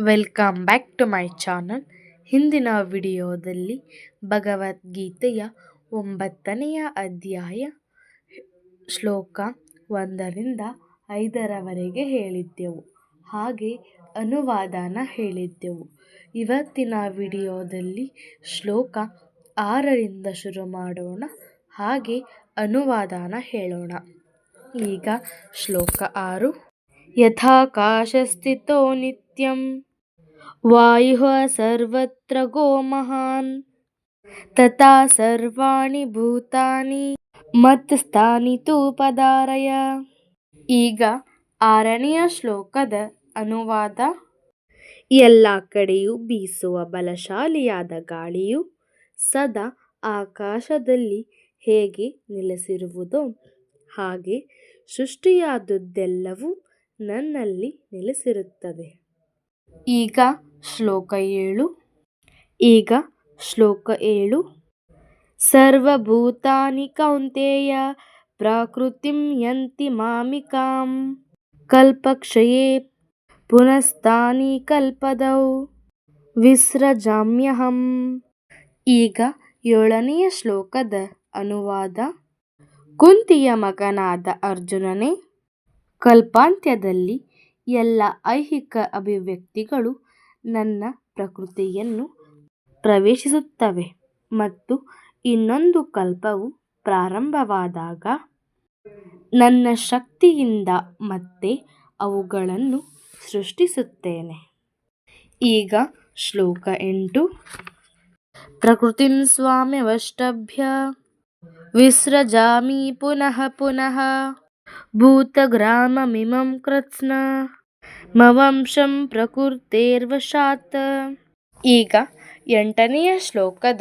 Welcome back to my channel ಹಿಂದಿನ ವಿಡಿಯೋದಲ್ಲಿ ಭಗವದ್ಗೀತೆಯ ಒಂಬತ್ತನೆಯ ಅಧ್ಯಾಯ ಶ್ಲೋಕ ಒಂದರಿಂದ ಐದರವರೆಗೆ ಹೇಳಿದ್ದೆವು. ಹಾಗೆ ಅನುವಾದನ ಹೇಳಿದ್ದೆವು. ಇವತ್ತಿನ ವಿಡಿಯೋದಲ್ಲಿ ಶ್ಲೋಕ ಆರರಿಂದ ಶುರು ಮಾಡೋಣ. ಹಾಗೆ ಅನುವಾದನ ಹೇಳೋಣ. ಈಗ ಶ್ಲೋಕ ಆರು. ಯಥಾಕಾಶಸ್ಥಿತೋ ನಿತ್ಯಂ ವಾಯುಃ ಸರ್ವತ್ರ सर्वत्र ಮಹಾನ್ ತಥಾ ಸರ್ವಾಣಿ ಭೂತಾನಿ मत्स्थानि ತು ಪದಾರಯ ಈಗ ಆರನೆಯ ಶ್ಲೋಕದ ಅನುವಾದ। ಎಲ್ಲ ಕಡೆಯೂ ಬೀಸುವ ಬಲಶಾಲಿಯಾದ ಗಾಳಿಯು ಸದಾ ಆಕಾಶದಲ್ಲಿ ಹೇಗೆ ನೆಲೆಸಿರುವುದೋ ಹಾಗೆ ಸೃಷ್ಟಿಯಾದುದೆಲ್ಲವೂ ನನ್ನಲ್ಲಿ ನೆಲೆಸಿರುತ್ತದೆ. ಈಗ ಶ್ಲೋಕ ಏಳು. ಈಗ ಶ್ಲೋಕ ಏಳು. ಸರ್ವಭೂತಾನಿ ಕೌಂತೆಯ ಪ್ರಕೃತಿಂ ಯಂತಿ ಮಾಮಿಕಾಂ ಕಲ್ಪಕ್ಷಯೇ ಪುನಸ್ತಾನಿ ಕಲ್ಪದೌ ವಿಸ್ರಜಾಮ್ಯಹಂ ಈಗ ಏಳನೆಯ ಶ್ಲೋಕದ ಅನುವಾದ. ಕುಂತಿಯ ಮಗನಾದ ಅರ್ಜುನನೇ, ಕಲ್ಪಾಂತ್ಯದಲ್ಲಿ ಎಲ್ಲ ಐಹಿಕ ಅಭಿವ್ಯಕ್ತಿಗಳು ನನ್ನ ಪ್ರಕೃತಿಯನ್ನು ಪ್ರವೇಶಿಸುತ್ತವೆ ಮತ್ತು ಇನ್ನೊಂದು ಕಲ್ಪವು ಪ್ರಾರಂಭವಾದಾಗ ನನ್ನ ಶಕ್ತಿಯಿಂದ ಮತ್ತೆ ಅವುಗಳನ್ನು ಸೃಷ್ಟಿಸುತ್ತೇನೆ. ಈಗ ಶ್ಲೋಕ ಎಂಟು. ಪ್ರಕೃತಿಂ ಸ್ವಾಮ್ಯವಷ್ಟಭ್ಯ, ವಿಸೃಜಾಮಿ ಪುನಃ ಪುನಃ. ಭೂತಗ್ರಾಮಮಿಮಂ ಕೃತ್ಸ್ನ ಮವಂಶಂ ಪ್ರಕೃತೇರ್ವಶಾತ್ ಈಗ ಎಂಟನೆಯ ಶ್ಲೋಕದ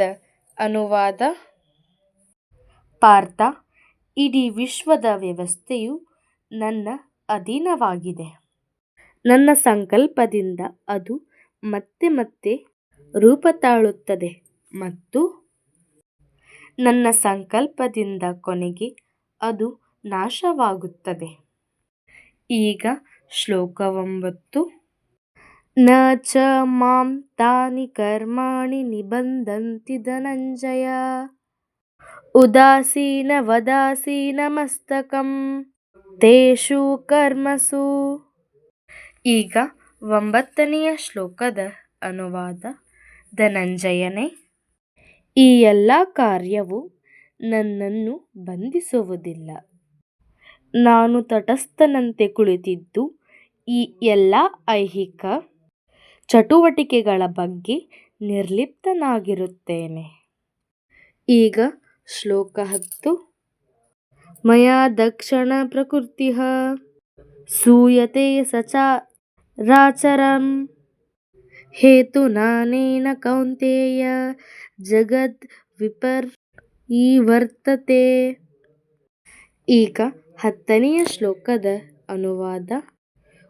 ಅನುವಾದ. ಪಾರ್ಥ ಇಡೀ ವಿಶ್ವದ ವ್ಯವಸ್ಥೆಯು ನನ್ನ ಅಧೀನವಾಗಿದೆ. ನನ್ನ ಸಂಕಲ್ಪದಿಂದ ಅದು ಮತ್ತೆ ಮತ್ತೆ ರೂಪ ತಾಳುತ್ತದೆ ಮತ್ತು ನನ್ನ ಸಂಕಲ್ಪದಿಂದ ಕೊನೆಗೆ ಅದು ನಾಶವಾಗುತ್ತದೆ. ಈಗ ಶ್ಲೋಕ ಒಂಬತ್ತು ನ ಚ ಮಾಂ ತಾನಿ ಕರ್ಮಾಣಿ ನಿಬಂಧಂತಿ ಧನಂಜಯ. ಉದಾಸೀನ ವದಾಸೀನ ಮಸ್ತಕಂ ತೇಷು ಕರ್ಮಸು. ಈಗ ಒಂಬತ್ತನೆಯ ಶ್ಲೋಕದ ಅನುವಾದ ಧನಂಜಯನೇ. ಈ ಎಲ್ಲ ಕಾರ್ಯವು ನನ್ನನ್ನು ಬಂಧಿಸುವುದಿಲ್ಲ. ನಾನು ತಟಸ್ಥನಂತೆ ಕುಳಿತಿದ್ದು ಈ ಎಲ್ಲ ಐಹಿಕ ಚಟುವಟಿಕೆಗಳ ಬಗ್ಗೆ ನಿರ್ಲಿಪ್ತನಾಗಿರುತ್ತೇನೆ. ಈಗ ಶ್ಲೋಕ ಹತ್ತು. ಮಯಾ ದಕ್ಷಿಣ ಪ್ರಕೃತಿ ಸೂಯತೆ ಸಚಾರಾಚರಂ ಹೇತುನಾನೇನ ಕೌಂತೆಯ ಜಗದ್ ವಿಪರ್ ಈ ವರ್ತತೆ. ಈಗ ಹತ್ತನೆಯ ಶ್ಲೋಕದ ಅನುವಾದ,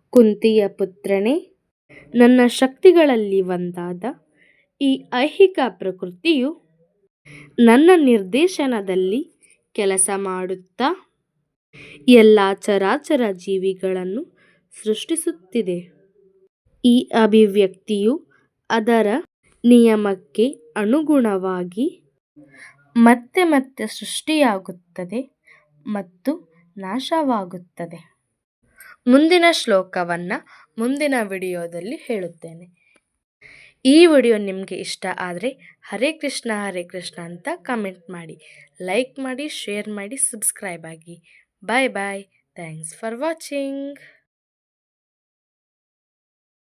ಕುಂತಿಯ ಪುತ್ರನೇ, ನನ್ನ ಶಕ್ತಿಗಳಲ್ಲಿ ಒಂದಾದ ಈ ಐಹಿಕ ಪ್ರಕೃತಿಯು ನನ್ನ ನಿರ್ದೇಶನದಲ್ಲಿ ಕೆಲಸ ಮಾಡುತ್ತಾ ಎಲ್ಲ ಚರಾಚರ ಜೀವಿಗಳನ್ನು ಸೃಷ್ಟಿಸುತ್ತಿದೆ. ಈ ಅಭಿವ್ಯಕ್ತಿಯು ಅದರ ನಿಯಮಕ್ಕೆ ಅನುಗುಣವಾಗಿ ಮತ್ತೆ ಮತ್ತೆ ಸೃಷ್ಟಿಯಾಗುತ್ತದೆ ಮತ್ತು ನಾಶವಾಗುತ್ತದೆ. ಮುಂದಿನ ಶ್ಲೋಕವನ್ನು ಮುಂದಿನ ವಿಡಿಯೋದಲ್ಲಿ ಹೇಳುತ್ತೇನೆ. ಈ ವಿಡಿಯೋ ನಿಮಗೆ ಇಷ್ಟ ಆದರೆ ಹರೇ ಕೃಷ್ಣ ಹರೇ ಕೃಷ್ಣ ಅಂತ ಕಮೆಂಟ್ ಮಾಡಿ, ಲೈಕ್ ಮಾಡಿ, ಶೇರ್ ಮಾಡಿ, ಸಬ್ಸ್ಕ್ರೈಬ್ ಆಗಿ. Bye bye. Thanks for watching.